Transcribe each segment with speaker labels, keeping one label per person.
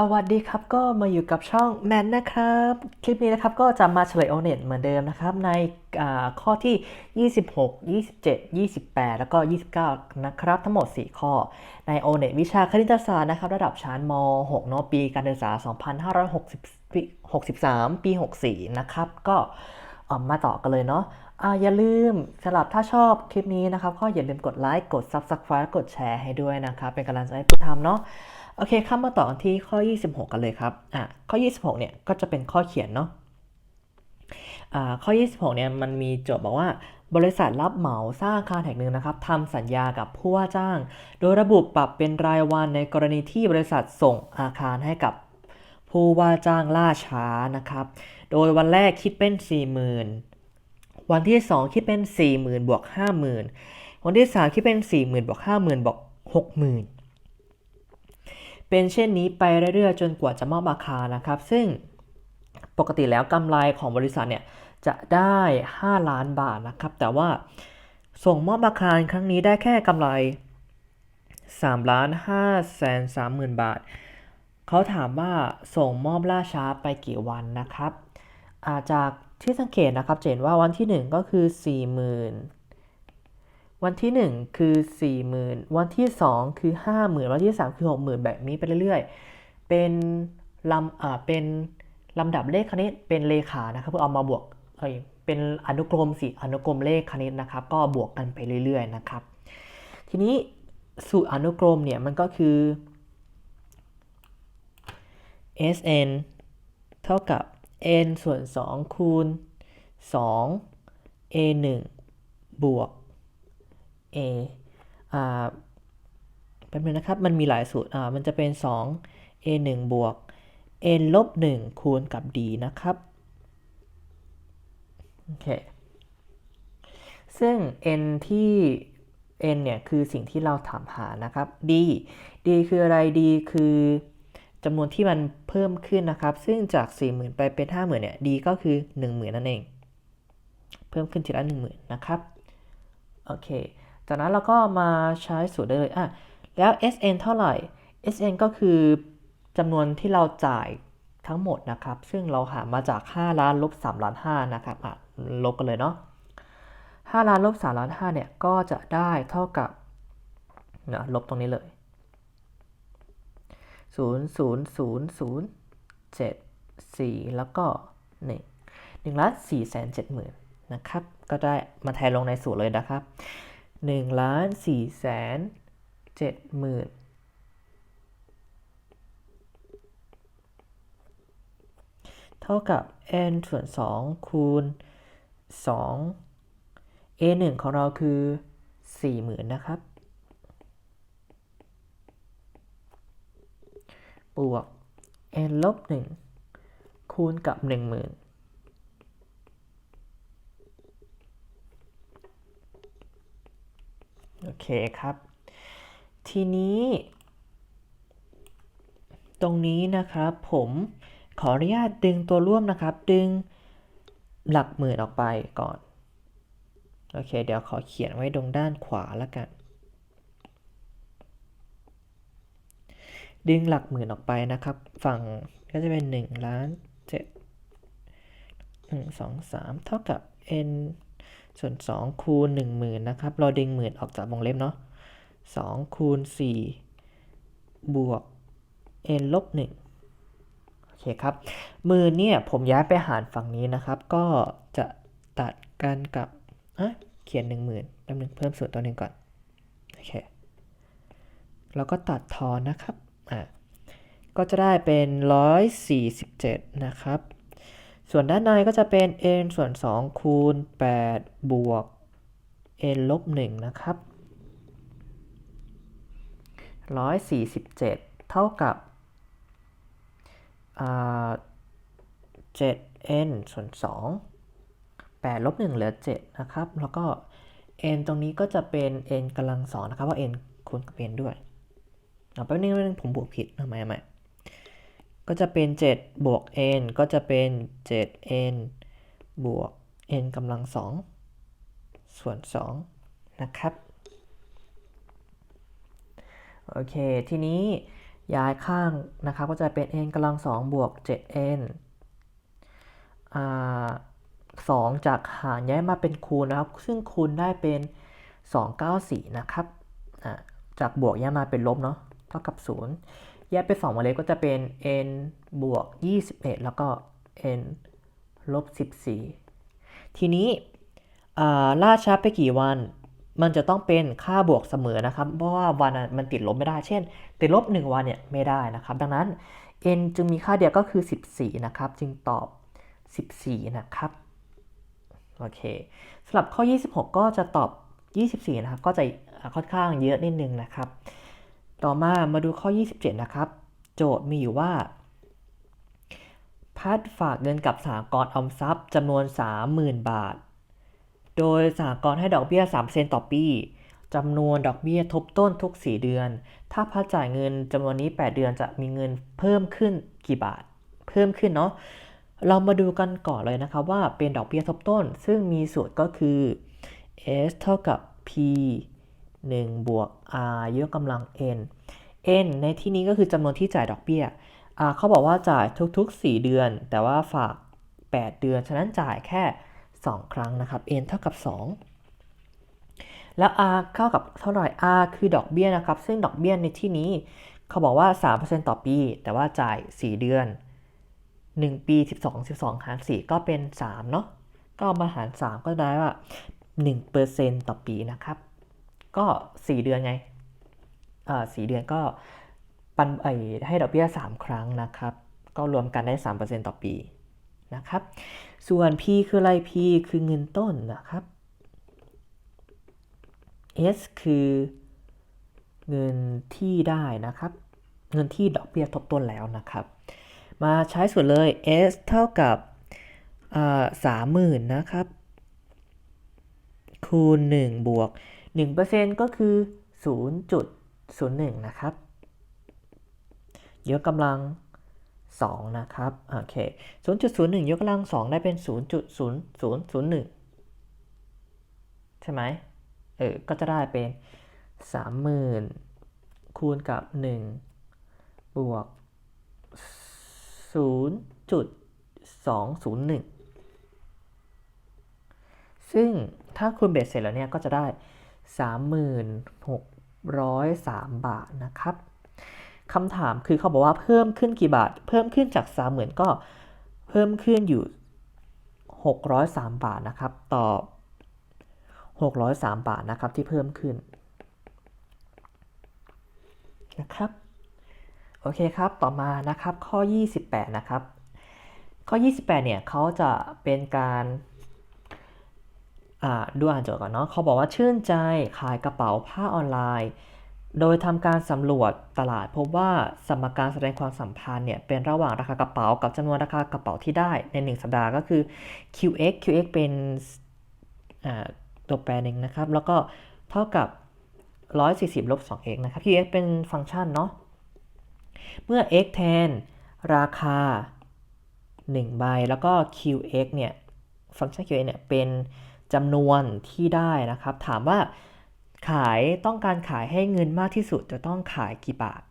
Speaker 1: สวัสดีครับก็มาอยู่กับช่องแมนนะครับ คลิปนี้นะครับก็จะมาเฉลยโอเน็ตเหมือนเดิมนะครับ ในอ่าข้อที่ 26 27 28 แล้วก็ 29 นะครับ ทั้งหมด 4 ข้อในโอเน็ตวิชาคณิตศาสตร์นะครับ ระดับชั้นม 6 เนอะปีการศึกษา 2563 ปี 64 นะครับ ก็มาต่อกันเลยเนาะอ่าอย่าลืมสำหรับถ้าชอบคลิปนี้นะครับ ก็อย่าลืมกดไลค์กด Subscribe กดแชร์ให้ด้วยนะครับ เป็นกำลังใจให้ผู้ทำเนาะ โอเคข้ามมาต่อกันที่ข้อ 26 กันเลยครับอะข้อ 26 เนี่ยก็จะเป็นข้อเขียนเนาะอ่าข้อ 26 เนี่ยมันมีโจทย์บอกว่าบริษัทรับเหมาสร้างอาคารแห่งหนึ่งนะครับทำสัญญากับผู้ว่าจ้าง โดยระบุปรับเป็นรายวันในกรณีที่บริษัทส่งอาคารให้กับผู้ว่าจ้างล่าช้านะครับ โดยวันแรกคิดเป็น 40,000 วันที่ 2 คิดเป็น 40,000บวก50,000 วันที่ 3 คิดเป็น 40,000บวก50,000บวก60,000 เป็นเช่นนี้ไปเรื่อยๆ จนกว่าจะมอบอาคารนะครับ ซึ่งปกติแล้วกำไรของบริษัทเนี่ยจะได้ 5 ล้านบาทนะครับ แต่ว่าส่งมอบอาคารครั้งนี้ได้แค่กำไร3ล้าน5แสน3หมื่นบาท เขาถามว่าส่งมอบล่าช้าไปกี่วันนะครับอาจากที่สังเกตนะครับเห็นว่าวันที่ 1 ก็คือ40,000 วันที่ 1 คือ 40,000 วันที่ 2 คือ 50,000 วันที่ 3 คือ 60,000 แบบนี้ไปเรื่อยๆ เป็นลำอ่าเป็นลำดับเลขคณิตเป็นเลขานะครับเพื่อเอามาบวกเอ้ยเป็นอนุกรมสิอนุกรมเลขคณิตนะครับ ก็บวกกันไปเรื่อยๆนะครับ ทีนี้สูตรอนุกรมเนี่ยมันก็คือ Sn เท่ากับ n ส่วน 2 คูณ 2 a 1บวก a อ่าแป๊บนึงนะครับ มันมีหลายสูตรอ่ามันจะเป็น 2 a 1บวก n ลบ1คูณกับ d นะครับโอเคซึ่ง n ที่ n เนี่ยคือสิ่งที่เราถามหานะครับ d d คืออะไร d คือจำนวนที่มันเพิ่มขึ้นนะครับ ซึ่งจาก 40,000 ไปเป็น 50,000 เนี่ย d ก็คือ 10,000 นั่นเอง เพิ่มขึ้นทีละ 10,000 นะครับ โอเค จากนั้นเราก็มาใช้สูตรได้เลยอะแล้ว SN เท่าไหร่ SN ก็คือจำนวนที่เราจ่ายทั้งหมดนะครับ ซึ่งเราหามาจาก 5 ล้านลบ3ล้าน5นะครับอะลบกันเลยเนาะ5ล้านลบ3ล้าน5เนี่ยก็จะได้เท่ากับนะลบตรงนี้เลย0 0 0 0 7 4แล้วก็1 1ล้าน4แสน7หมื่นนะครับ ก็ได้มาแทนลงในสูตรเลยนะครับ 1ล้าน4แสน7หมื่นเท่ากับ n ส่วน2คูณ2 a 1ของเราคือ40,000นนะครับ บวก n ลบ1คูณกับ10,000โอ เคครับ ทีนี้ ตรงนี้นะครับผมขออนุญาตดึงตัวร่วมนะครับ ดึงหลักหมื่นออกไปก่อน โอเค เดี๋ยวขอเขียนไว้ตรงด้านขวาแล้วกัน ดึงหลักหมื่นออกไปนะครับ ฝั่งก็จะเป็น1ล้าน7 1 2 3 เท่ากับ n ส่วน 2 คูณ 10,000นะครับ เราดึงหมื่นออกจากวงเล็บเนาะ2คูณ 4 บวก n ลบ1โอเคครับหมื่นเนี่ยผมย้ายไปหารฝั่งนี้นะครับ ก็จะตัดกันกับอะเขียน 10,000แป๊บนึงเพิ่มส่วนตัวหนึ่งก่อน โอเค แล้วก็ตัดทอนนะครับ อะก็จะได้เป็น 147 นะครับ ส่วนด้านในก็จะเป็น n ส่วน 2 คูณ 8 บวก n ลบ 1 นะครับ 147 เท่ากับ 7n ส่วน 2 8 ลบ 1 เหลือ 7 นะครับ แล้วก็ n ตรงนี้ก็จะเป็น n กำลังสองนะครับว่า n คูณกับ n ด้วยเอาแป๊บนึงแป๊บนึงผมบวกผิดทำไมทำไม ก็จะเป็น 7 บวก n ก็จะเป็น 7n บวก n กำลัง 2 ส่วน 2 นะครับ โอเค ทีนี้ย้ายข้างนะครับ ก็จะเป็น n กำลังสองบวก 7n อ่าสองจากหารย้ายมาเป็นคูณนะครับ ซึ่งคูณได้เป็น 294 นะครับ จากบวกย้ายมาเป็นลบเนาะ เท่ากับ 0 แยกเป็น2มาเลยก็จะเป็น n บวก 21 แล้วก็ n ลบ 14 ทีนี้ล่าช้าไปกี่วัน มันจะต้องเป็นค่าบวกเสมอนะครับ เพราะว่าวันมันติดลบไม่ได้ เช่น ติดลบ 1 วันเนี่ยไม่ได้นะครับ ดังนั้น n จึงมีค่าเดียวก็คือ 14 นะครับ จึงตอบ 14 นะครับ โอเคสำหรับข้อ 26 ก็จะตอบ 24 นะครับ ก็จะค่อนข้างเยอะนิดนึงนะครับ ต่อมามาดูข้อ 27 นะครับ โจทย์มีอยู่ว่า พัดฝากเงินกับสหกรณ์ออมทรัพย์จำนวน 30,000 บาท โดยสหกรณ์ให้ดอกเบี้ย3%ต่อปีจำนวนดอกเบี้ยทบต้นทุก 4 เดือน ถ้าพัดจ่ายเงินจำนวนนี้ 8 เดือนจะมีเงินเพิ่มขึ้นกี่บาท เพิ่มขึ้นเนาะ เรามาดูกันก่อนเลยนะครับว่าเป็นดอกเบี้ยทบต้น ซึ่งมีสูตรก็คือ s เท่ากับ p 1 บวก r ยกกำลัง n n ในที่นี้ก็คือจำนวนที่จ่ายดอกเบี้ยอ่าเขาบอกว่าจ่ายทุก ๆ 4 เดือน แต่ว่าฝาก 8 เดือน ฉะนั้นจ่ายแค่ 2 ครั้งนะครับ n เท่ากับ 2 แล้ว r เท่ากับเท่าไหร่ r คือดอกเบี้ยนะครับ ซึ่งดอกเบี้ยในที่นี้เขาบอกว่า 3%ต่อปี แต่ว่าจ่าย 4 เดือน 1 ปี 12 12 หาร 4 ก็เป็น 3 เนาะ ก็เอามาหาร 3 ก็ได้ว่า 1%ต่อปีนะครับ ก็ 4 เดือนไงอ่า4เดือนก็ปันไอให้ดอกเบี้ย 3 ครั้งนะครับ ก็รวมกันได้ 3%ต่อปีนะครับ ส่วน P คืออะไร P คือเงินต้นนะครับ S คือเงินที่ได้นะครับ เงินที่ดอกเบี้ยทบต้นแล้วนะครับ มาใช้ส่วนเลย S เท่ากับสามหมื่นนะครับ คูณ 1 บวก 1%ก็คือ 0.01 นะครับ ยกกำลัง 2 นะครับ โอเค 0.01 ยกกำลัง 2 ได้เป็น 0.0001 ใช่ไหมเออ ก็จะได้เป็น 30,000 คูณกับ 1 บวก 0.201 ซึ่งถ้าคูณเบ็ดเสร็จแล้วเนี่ยก็จะได้ 3,603 บาทนะครับคำถามคือเขาบอกว่าเพิ่มขึ้นกี่บาท เพิ่มขึ้นจาก 30,000 ก็เพิ่มขึ้นอยู่ 603 บาทนะครับ ตอบ 603 บาทนะครับที่เพิ่มขึ้นนะครับโอเคครับต่อมานะครับข้อ 28 นะครับ ข้อ 28 เนี่ยเขาจะเป็นการ ดูอ่านโจทย์ก่อนเนาะเขาบอกว่าชื่นใจขายกระเป๋าผ้าออนไลน์ โดยทำการสำรวจตลาดพบว่าสมการแสดงความสัมพันธ์เนี่ยเป็นระหว่างราคากระเป๋ากับจำนวนราคากระเป๋าที่ได้ใน 1 สัปดาห์ก็คือ QX QX เป็นตัวแปรหนึ่งนะครับ แล้วก็เท่ากับ 140ลบ 2x นะครับ QX เป็นฟังก์ชันเนาะเมื่อ x แทนราคา 1 ใบ แล้วก็ QX เนี่ย ฟังก์ชัน QX เนี่ยเป็น จำนวนที่ได้นะครับ ถามว่าขายต้องการขายให้เงินมากที่สุดจะต้องขายกี่บาท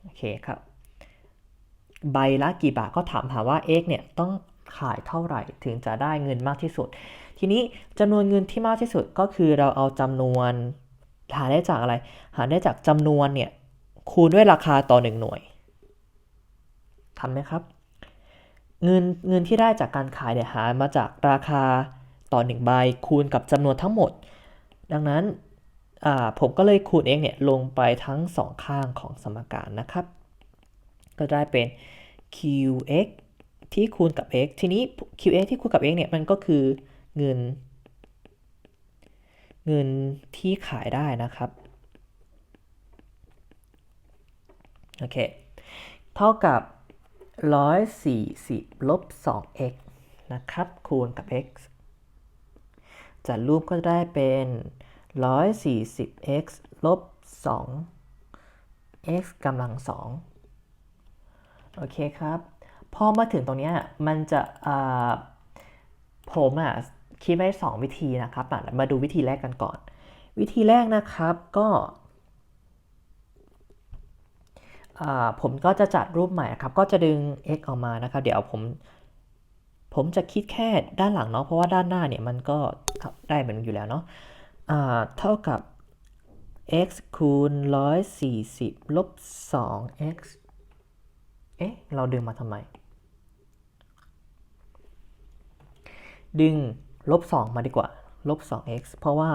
Speaker 1: โอเคครับ ใบละกี่บาทก็ถามหาว่า x เนี่ยต้องขายเท่าไหร่ถึงจะได้เงินมากที่สุด ทีนี้จำนวนเงินที่มากที่สุดก็คือเราเอาจำนวนหาได้จากอะไร หาได้จากจำนวนเนี่ยคูณด้วยราคาต่อ1หน่วยทันไหมครับ เงินเงินที่ได้จากการขายเนี่ยหามาจากราคา ต่อ1ใบคูณกับจำนวนทั้งหมด ดังนั้นผมก็เลยคูณ x เนี่ยลงไปทั้ง 2 ข้างของสมการนะครับ ก็ได้เป็น qx ที่คูณกับ x ทีนี้ qx ที่คูณกับ x เนี่ยมันก็คือเงิน เงินที่ขายได้นะครับโอเคเท่ากับ 140ลบ 2x นะครับ คูณกับ x จัดรูปก็ได้เป็น 140x ลบ 2x กำลัง 2 โอเคครับ พอมาถึงตรงนี้มันจะผมอะคิดไว้2วิธีนะครับมาดูวิธีแรกกันก่อน วิธีแรกนะครับก็ผมก็จะจัดรูปใหม่ครับ ก็จะดึง x ออกมานะครับ เดี๋ยวผม ผมจะคิดแค่ด้านหลังเนาะเพราะว่าด้านหน้าเนี่ยมันก็ได้เหมือนอยู่แล้วเนาะเท่ากับ x คูณ 140 ลบ 2x เอ๊ะ เราดึงมาทำไม ดึงลบ 2 มาดีกว่า ลบ 2x เพราะว่า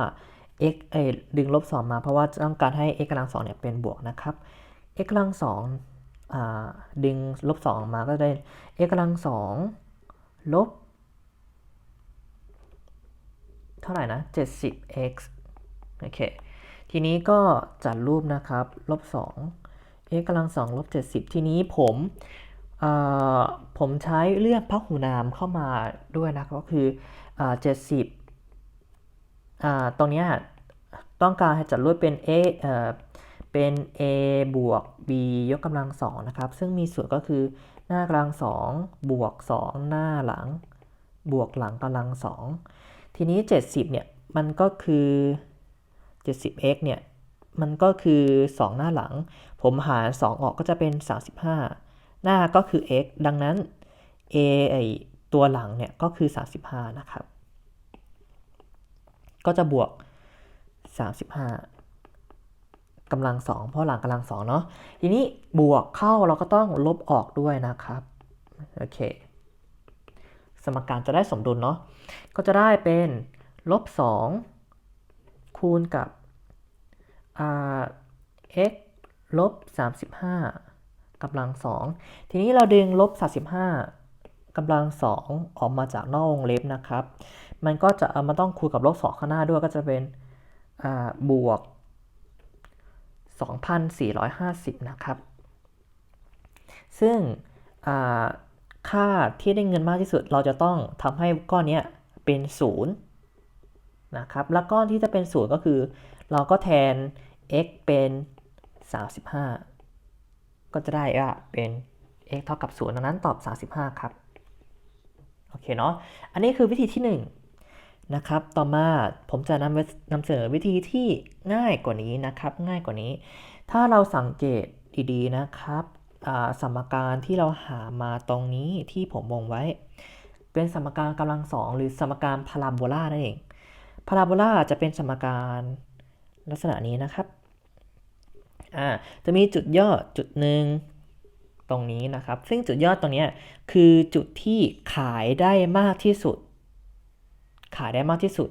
Speaker 1: x เอ้ยดึงลบ 2 มาเพราะว่าต้องการให้ x กำลัง2เนี่ยเป็นบวกนะครับ x กำลัง2อ่าดึงลบ 2 มาก็ได้ x กำลัง2 ลบ เท่าไหร่นะ 70x โอเค ทีนี้ก็จัดรูปนะครับ ลบ 2 x กำลัง2ลบ 70 ทีนี้ผมผมใช้เลือกพหูนามเข้ามาด้วยนะก็คืออ70อตรงนี้ต้องการให้จัดรูปเป็น a เอเป็น a บวก b ยกกำลัง2นะครับ ซึ่งมีส่วนก็คือ หน้ากำลัง2บวก2หน้าหลัง บวกหลังกำลัง2ทีนี้ 70เนี่ยมันก็คือ 70x เนี่ยมันก็คือ 2 หน้าหลัง ผมหาร 2 ออกก็จะเป็น 35 หน้าก็คือ x ดังนั้น a ไอตัวหลังเนี่ยก็คือ 35 นะครับ ก็จะบวก 35 กำลัง2เพราะหลังกำลัง2เนาะทีนี้บวกเข้าเราก็ต้องลบออกด้วยนะครับโอเค สมการจะได้สมดุลเนาะก็จะได้เป็นลบ2คูณกับอ่า x ลบ35กำลัง2ทีนี้เราดึงลบ35กำลัง2ออกมาจากนอกวงเล็บนะครับ มันก็จะเอามาต้องคูณกับลบ2ข้างหน้าด้วยก็จะเป็นบวก 2,450 นะครับ ซึ่งค่าที่ได้เงินมากที่สุดเราจะต้องทำให้ก้อนเนี้ยเป็น0นะครับ แล้วก้อนที่จะเป็น 0 ก็คือ เราก็แทน x เป็น 35 ก็จะได้ว่าเป็น x เท่ากับ0ดังนั้นตอบ 35 ครับ โอเคเนาะ อันนี้คือวิธีที่ 1 นะครับ ต่อมาผมจะนำนำเสนอวิธีที่ง่ายกว่านี้นะครับ ง่ายกว่านี้ ถ้าเราสังเกตดีๆนะครับสมการที่เราหามาตรงนี้ที่ผมวงไว้ เป็นสมการกำลังสองหรือสมการพาราโบลานั่นเองพาราโบลาจะเป็นสมการลักษณะนี้นะครับจะมีจุดยอดจุดหนึ่งตรงนี้นะครับ ซึ่งจุดยอดตรงนี้คือจุดที่ขายได้มากที่สุด ขายได้มากที่สุด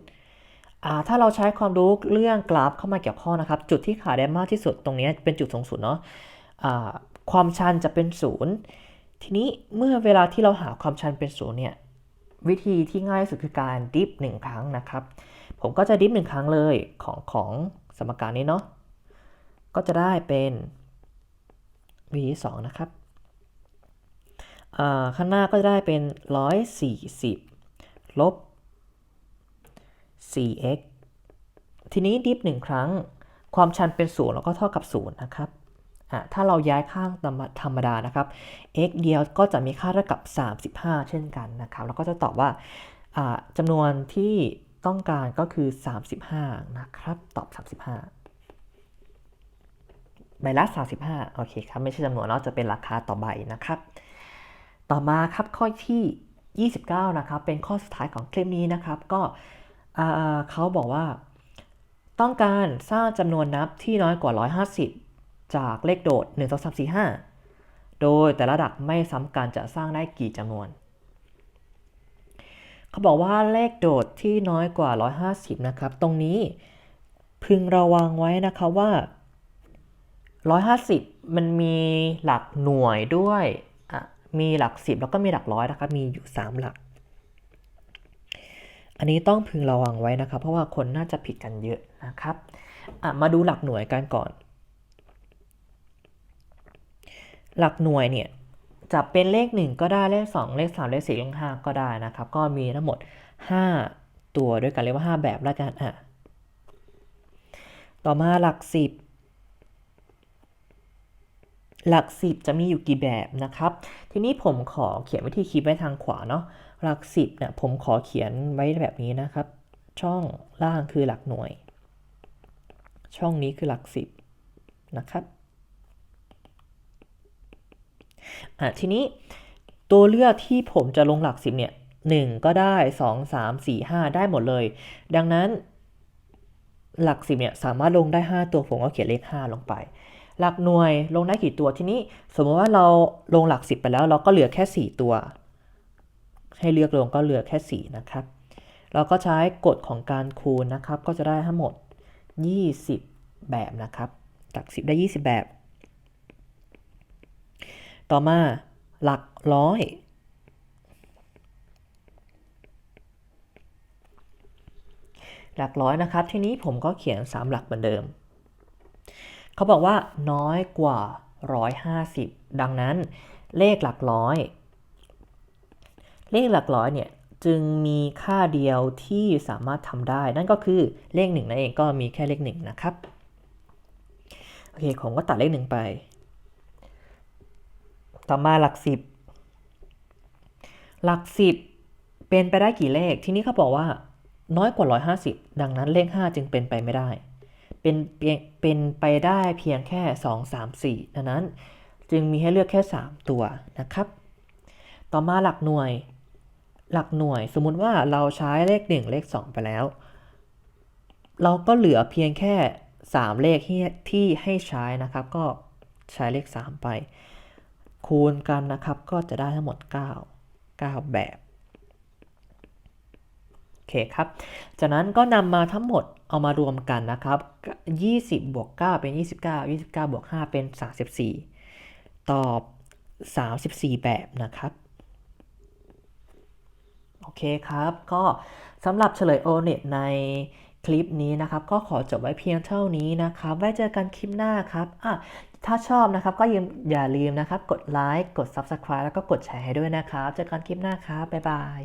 Speaker 1: ถ้าเราใช้ความรู้เรื่องกราฟเข้ามาเกี่ยวข้องนะครับ จุดที่ขายได้มากที่สุดตรงนี้เป็นจุดสูงสุดเนาะอ่าความชันจะเป็นศูนย์ทีนี้เมื่อเวลาที่เราหาความชันเป็นศูนย์เนี่ยวิธีที่ง่ายที่สุดคือการดิฟหนึ่งครั้งนะครับ ผมก็จะดิฟหนึ่งครั้งเลยของของสมการนี้เนาะก็จะได้เป็นวิธีสองนะครับข้างหน้าก็จะได้เป็น 140 ลบ 4x ทีนี้ดิฟหนึ่งครั้ง ความชันเป็นศูนย์แล้วก็เท่ากับศูนย์นะครับอะถ้าเราย้ายข้างธรรมดานะครับ x เดียวก็จะมีค่าเท่ากับ 35 เช่นกันนะครับ แล้วก็จะตอบว่าอ่าจำนวนที่ต้องการก็คือ 35 นะครับ ตอบ 35 ใบละ 35 โอเคครับ ไม่ใช่จำนวนเนาะจะเป็นราคาต่อใบนะครับ ต่อมาครับข้อที่ 29 นะครับ เป็นข้อสุดท้ายของคลิปนี้นะครับ ก็ เขาบอกว่า ต้องการสร้างจำนวนนับที่น้อยกว่า 150 จากเลขโดด 1 2 3 4 5 โดยแต่ละดักไม่ซ้ำกันจะสร้างได้กี่จำนวน เขาบอกว่าเลขโดดที่น้อยกว่า 150 นะครับ ตรงนี้พึงระวังไว้นะครับว่า 150 มันมีหลักหน่วยด้วย มีหลัก 10 แล้วก็มีหลักร้อยนะครับ มีอยู่ 3 หลัก อันนี้ต้องพึงระวังไว้นะครับ เพราะว่าคนน่าจะผิดกันเยอะนะครับมาดูหลักหน่วยกันก่อน หลักหน่วยเนี่ยจะเป็นเลข 1 ก็ได้เลข 2 เลข 3 เลข 4 เลข 5 ก็ได้นะครับ ก็มีทั้งหมด 5 ตัวด้วยกันเรียกว่า 5 แบบล้วกันอะต่อมาหลัก 10 หลัก 10 จะมีอยู่กี่แบบนะครับ ทีนี้ผมขอเขียนวิธีคิดไว้ทางขวาเนาะ หลัก10เนี่ยผมขอเขียนไว้แบบนี้นะครับ ช่องล่างคือหลักหน่วย ช่องนี้คือหลัก10นะครับอะทีนี้ตัวเลือกที่ผมจะลงหลักสิบเนี่ยหนึ่งก็ได้สองสามสี่ห้าได้หมดเลย ดังนั้นหลักสิบเนี่ยสามารถลงได้ 5 ตัวผมก็เขียนเลข 5 ลงไป หลักหน่วยลงได้กี่ตัวทีนี้ สมมติว่าเราลงหลักสิบไปแล้ว เราก็เหลือแค่ 4 ตัว ให้เลือกลงก็เหลือแค่ 4 นะครับ เราก็ใช้กฎของการคูณนะครับ ก็จะได้ทั้งหมด 20 แบบนะครับหลักสิบได้ 20 แบบ ต่อมาหลักร้อยหลักร้อยนะครับ ทีนี้ผมก็เขียน 3 หลักเหมือนเดิม เขาบอกว่าน้อยกว่า 150 ดังนั้นเลขหลักร้อย เลขหลักร้อยเนี่ยจึงมีค่าเดียวที่สามารถทำได้ นั่นก็คือเลขหนึ่งนั่นเองก็มีแค่เลขหนึ่งนะครับโอเคผมก็ตัดเลขหนึ่งไป ต่อมาหลักสิบหลักสิบเป็นไปได้กี่เลข ที่นี้เขาบอกว่าน้อยกว่า 150 ดังนั้นเลข 5 จึงเป็นไปไม่ได้ เป็นเพียงเป็นไปได้เพียงแค่ 2 3 4 ดังนั้นจึงมีให้เลือกแค่ 3 ตัวนะครับ ต่อมาหลักหน่วย หลักหน่วย สมมุติว่าเราใช้เลข 1 เลข 2 ไปแล้ว เราก็เหลือเพียงแค่ 3 เลขที่ที่ให้ใช้นะครับ ก็ใช้เลข 3 ไป คูณกันนะครับก็จะได้ทั้งหมด 9 9 แบบโอเคครับ จากนั้นก็นำมาทั้งหมดเอามารวมกันนะครับ 20 บวก 9 เป็น 29 29 บวก 5 เป็น 34 ตอบ 34 แบบนะครับ โอเคครับ ก็สำหรับเฉลยโอเน็ตในคลิปนี้นะครับ ก็ขอจบไว้เพียงเท่านี้นะครับ ไว้เจอกันคลิปหน้าครับอะถ้าชอบนะครับก็อย่าอย่าลืมนะครับ กดไลค์กด Subscribe แล้วก็กดแชร์ให้ด้วยนะครับ เจอกันคลิปหน้าครับบ๊ายบาย